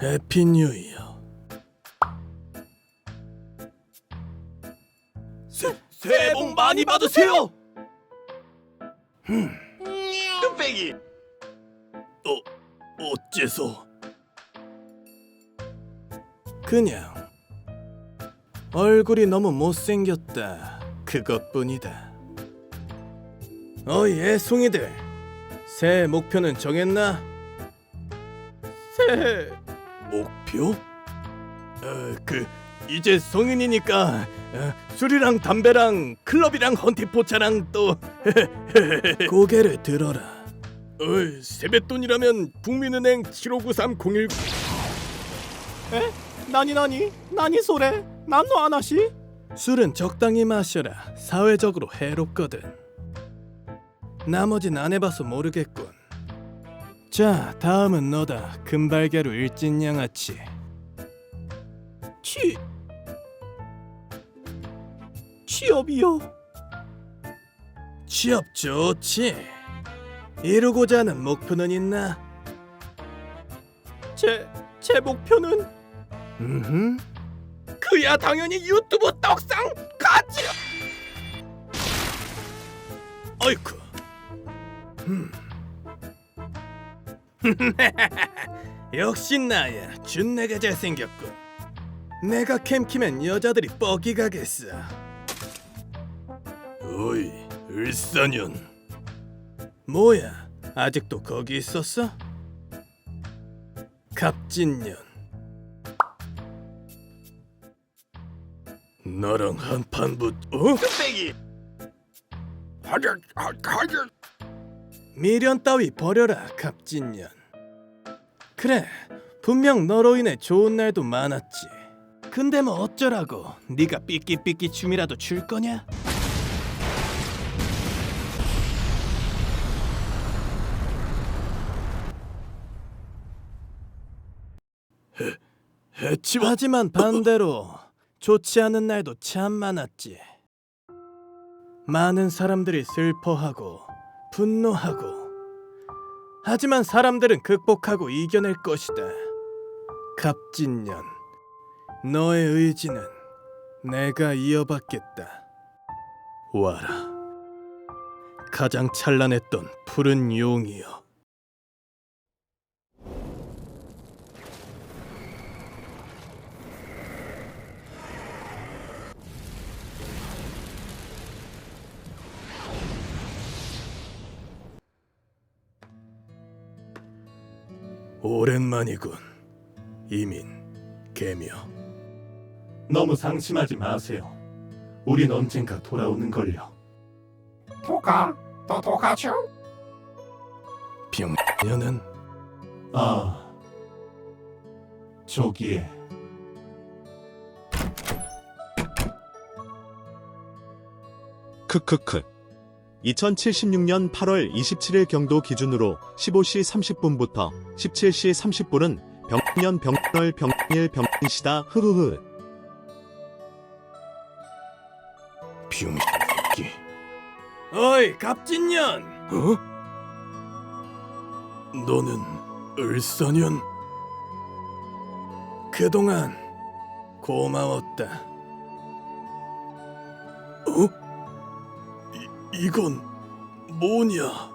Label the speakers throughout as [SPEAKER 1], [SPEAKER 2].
[SPEAKER 1] 해피 뉴 이어. 새, 새해 복 많이 받으세요.
[SPEAKER 2] 뚝배기
[SPEAKER 1] 어, 어째서? 그냥 얼굴이 너무 못생겼다. 그것뿐이다. 어이 애송이들, 새해 목표는 정했나? 새해 목표? 어, 그 이제 성인이니까 어, 술이랑 담배랑 클럽이랑 헌티포차랑 또 고개를 들어라. 어이, 세뱃돈이라면 국민은행 759301 에? 나니 나니? 나니 소래? 난노 아나시? 술은 적당히 마셔라 사회적으로 해롭거든 나머진 안 해봐서 모르겠군 자 다음은 너다 금발개로 일진 양아치 취... 취업이요? 취업 좋지 이루고자 하는 목표는 있나? 제, 제 목표는? 음, 그야 당연히 유튜브 떡상 가지. 어이쿠. 음. 역시 나야 준내가 잘생겼군. 내가 캠키면 여자들이 뻑이 가겠어. 어이, 을사년. 뭐야? 아직도 거기 있었어? 갑진년. 나랑 한판 붙. 어?
[SPEAKER 2] 뚝배기 하자 하자
[SPEAKER 1] 미련 따위 버려라, 갑진년. 그래, 분명 너로 인해 좋은 날도 많았지. 근데 뭐 어쩌라고? 네가 삐끼삐끼 춤이라도 출 거냐? 해치 하지만 반대로 좋지 않은 날도 참 많았지. 많은 사람들이 슬퍼하고 분노하고 하지만 사람들은 극복하고 이겨낼 것이다. 갑진년, 너의 의지는 내가 이어받겠다. 와라. 가장 찬란했던 푸른 용이여. 오랜만이군. 이민, 개며. 너무 상심하지 마세요. 우린 언젠가 돌아오는 걸요.
[SPEAKER 2] 도가 또 도가죠
[SPEAKER 1] 병녀는 아 저기에
[SPEAKER 3] 크크크. 2076년 8월 27일 경도 기준으로 15시 30분부터 17시 30분은 병년 병월 병일 병시다 흐흐흐.
[SPEAKER 1] 병기. 어이 갑진년. 어? 너는 을사년. 그동안 고마웠다. 어? 이, 이건 뭐냐?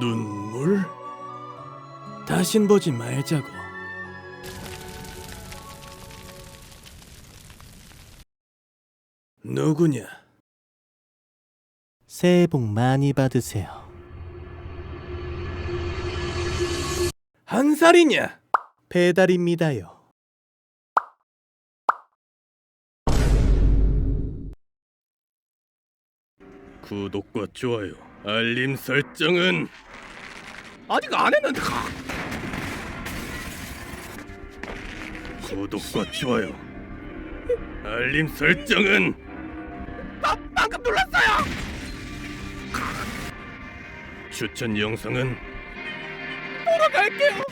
[SPEAKER 1] 눈물? 다신 보지 말자고. 누구냐? 새해 복 많이 받으세요. 한 살이냐? 배달입니다요. 구독과 좋아요, 알림 설정은 아직 안 했는데. 구독과 좋아요, 알림 설정은 나 방금 눌렀어요. 추천 영상은 돌아갈게요.